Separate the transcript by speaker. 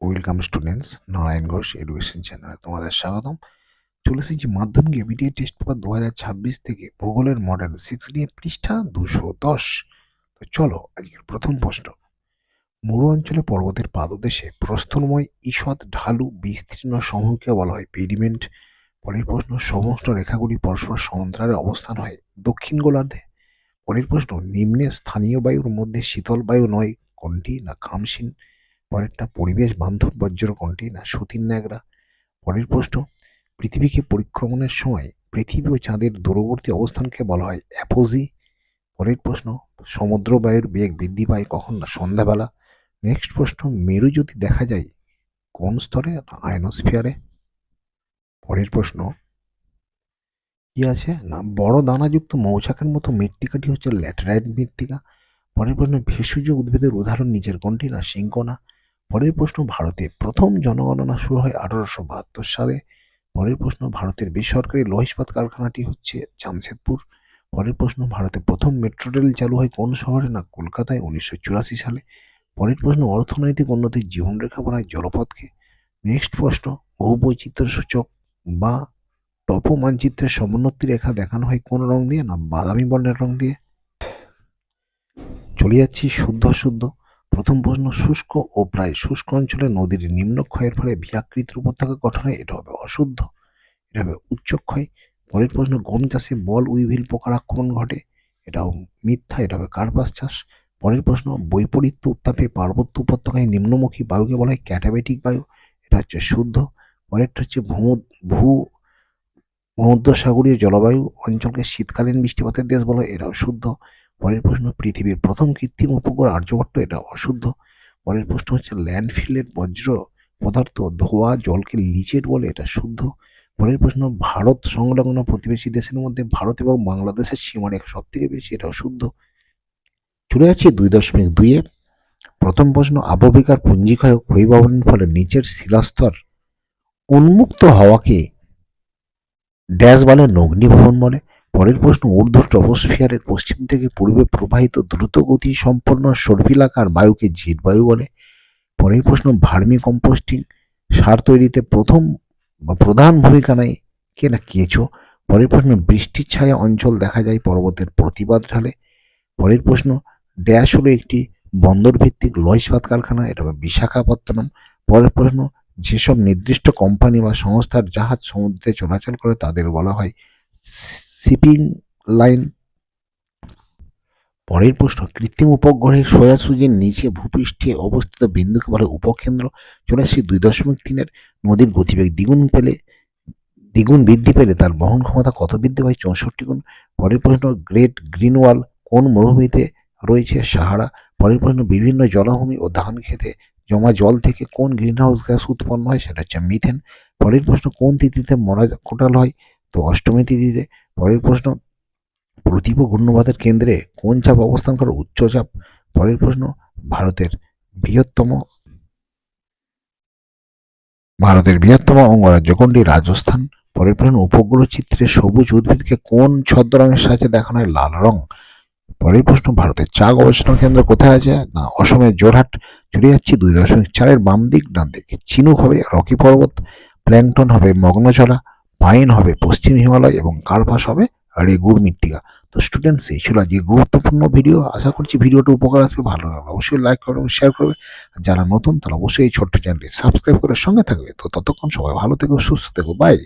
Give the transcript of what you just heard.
Speaker 1: Welcome students Narayan Ghosh education চ্যানেলে তোমাদের স্বাগতম। চলে এসেছি মাধ্যমিক এবিডিএ টেস্ট পেপার দু হাজার ছাব্বিশ থেকে। ভূগোলের মডেল সিক্স নিয়ে পৃষ্ঠা দুশো দশ। তো চলো, আজকের প্রথম প্রশ্ন। মরু অঞ্চলে পর্বতের পাদদেশে প্রস্তরময় ঈষৎ ঢালু বিস্তীর্ণ সমূহকে বলা হয় পেডিমেন্ট। পরের প্রশ্ন, সমস্ত রেখাগুলি পরস্পর সমান্তরালে অবস্থান হয় দক্ষিণ গোলার্ধে। পরের প্রশ্ন, নিম্নে স্থানীয় বায়ুর মধ্যে শীতল বায়ু নয়, কোনটি না খামসিন পরেরটা পরিবেশ বান্ধব বজ্র কোনটি না সতীন ন্যাগরা? পরের প্রশ্ন, পৃথিবীকে পরিক্রমণের সময় পৃথিবী ও চাঁদের দূরবর্তী অবস্থানকে বলা হয় অ্যাপোজি? পরের প্রশ্ন, সমুদ্র বায়ুর বেগ বৃদ্ধি পায় কখন না সন্ধ্যাবেলা? নেক্সট প্রশ্ন, মেরু যদি দেখা যায় কোন স্তরে আয়নোস্ফিয়ারে? পরের প্রশ্ন, কি আছে? না, বড় দানাযুক্ত মৌচাকের মতো মৃত্তিকাটি হচ্ছে ল্যাটেরাইট মৃত্তিকা? পরের প্রশ্ন, ভেষজ উদ্ভিদের উদাহরণ নিচের কোনটি না সিংকোনা পরের প্রশ্ন, ভারতে প্রথম জনগণনা শুরু হয় আঠারোশো বাহাত্তর সালে। পরের প্রশ্ন, ভারতের বেসরকারি লৌহ ইস্পাত কারখানাটি হচ্ছে জামশেদপুর। পরের প্রশ্ন, ভারতে প্রথম মেট্রো রেল চালু হয় কোন শহরে না কলকাতায় উনিশশো চুরাশি সালে? পরের প্রশ্ন, অর্থনৈতিক উন্নতির জীবনরেখা বলা হয় জলপথকে। নেক্সট প্রশ্ন বহুবৈচিত্র্য সূচক বা টপ মানচিত্রের সমোন্নতি রেখা দেখানো হয় কোন রং দিয়ে না বাদামি বর্ণের রং দিয়ে? চলে যাচ্ছি শুদ্ধ শুদ্ধ প্রথম প্রশ্ন, শুষ্ক ও প্রায় শুষ্ক অঞ্চলে নদীর নিম্নক্ষয়ের ফলে ভিয়াকৃতির উপত্যকা গঠন এটা হবে অশুদ্ধ, এটা হবে উচ্চক্ষয় পরের প্রশ্ন, গম চাষে বল, উইভিল পোকার আক্রমণ ঘটে, এটাও মিথ্যা, এটা হবে কার্পাস চাষ। পরের প্রশ্ন, বৈপরীত্য উত্তাপে পার্বত্য উপত্যকায় নিম্নমুখী বায়ুকে বলা হয় ক্যাটাবেটিক বায়ু, এটা হচ্ছে শুদ্ধ। পরেরটা হচ্ছে ভূ ভূ, ভূমধ্যসাগরীয় জলবায়ু অঞ্চলকে শীতকালীন বৃষ্টিপাতের দেশ বলা হয় এটাও শুদ্ধ। পরের প্রশ্ন, পৃথিবীর প্রথম কৃত্রিম উপগ্রহ আর্যভট্ট, এটা অশুদ্ধ। পরের প্রশ্ন হচ্ছে, ল্যান্ডফিলের বজ্র পদার্থ ধোয়া জলকে লিচেট বলে, এটা শুদ্ধ। পরের প্রশ্ন, ভারত সংলগ্ন প্রতিবেশী দেশের মধ্যে ভারত এবং বাংলাদেশের সীমারেখা সব থেকে বেশি এটাও শুদ্ধ চলে যাচ্ছে দুই দশমিক দুইয়ে। প্রথম প্রশ্ন আবহবিকার পুঞ্জিক্ষয় ক্ষয়ীভবনের ফলে নিচের শিলাস্তর উন্মুক্ত হওয়াকে ড্যাশ বলে, নগ্নিভবন বলে। পরের প্রশ্ন, ঊর্ধ্ব ট্রপোস্ফিয়ারের পশ্চিম থেকে পূর্বে প্রবাহিত দ্রুত গতি সম্পন্ন সর্পিলাকার বায়ুকে জিট বায়ু বলে। পরের প্রশ্ন, ভার্মি কম্পোস্টিং সার তৈরিতে প্রথম বা প্রধান ভূমিকা নেয় কে না কেঁচো? পরের প্রশ্ন, বৃষ্টির ছায়া অঞ্চল দেখা যায় পর্বতের প্রতিবাদ ঢালে। পরের প্রশ্ন, ড্যাশ হলো একটি বন্দর ভিত্তিক লৌহ কারখানা, এটা হবে বিশাখাপত্তনম। পরের প্রশ্ন, যেসব নির্দিষ্ট কোম্পানি বা সংস্থার জাহাজ সমুদ্রে চলাচল করে তাদের বলা হয় শিপিং লাইন। পরের প্রশ্ন, কৃত্রিম উপগ্রহের সোজাসুজির নিচে ভূপৃষ্ঠে অবস্থিত বিন্দুকে বলে উপকেন্দ্র। আসছি দুই দশমিক তিনের। নদীর গতিবেগ দ্বিগুণ পেলে, দ্বিগুণ বৃদ্ধি পেলে তার বহন ক্ষমতা কত বৃদ্ধি পায়? চৌষট্টি গুণ। পরের প্রশ্ন, গ্রেট গ্রিন ওয়াল কোন মরুভূমিতে রয়েছে? সাহারা। পরের প্রশ্ন, বিভিন্ন জলাভূমি ও ধান খেতে জমা জল থেকে কোন গ্রিনহাউস গ্যাস উৎপন্ন হয়? সেটা হচ্ছে মিথেন। পরের প্রশ্ন, কোন তিথিতে মরা কোটাল হয়? তো অষ্টমী তিথিতে পরের প্রশ্ন প্রতিপ ঘূর্ণবাদের কেন্দ্রে কোন চাপ অবস্থান করে উচ্চচাপ পরের প্রশ্ন, ভারতের বৃহত্তম ভারতের বৃহত্তম অঙ্গরাজ্য কোনটি? রাজস্থান। পরের প্রশ্ন, উপগ্রহ চিত্রে সবুজ উদ্ভিদকে কোন ছদ্ম রঙের সাহায্যে দেখানো হয়? লাল রং। পরের প্রশ্ন, ভারতের চা গবেষণা কেন্দ্র কোথায় আছে? না, অসমের জোরহাট। চলে যাচ্ছি দুই দশমিক চারের বাম দিক ডান দিক চিনুক হবে রকি পর্বত প্ল্যাংটন হবে মগ্নচলা পাইন হবে পশ্চিম হিমালয় এবং কার্পাস হবে? রেগুর মৃত্তিকা। তো স্টুডেন্টস এই ছিল আজকে গুরুত্বপূর্ণ ভিডিও আশা করছি ভিডিওটা উপকার আসবে, ভালো লাগবে অবশ্যই লাইক করবে শেয়ার করবে। যারা নতুন, তারা অবশ্যই এই ছোট্ট চ্যানেলটি সাবস্ক্রাইব করে সঙ্গে থাকবে। তো ততক্ষণ সবাই ভালো থেকো, সুস্থ থেকো বাই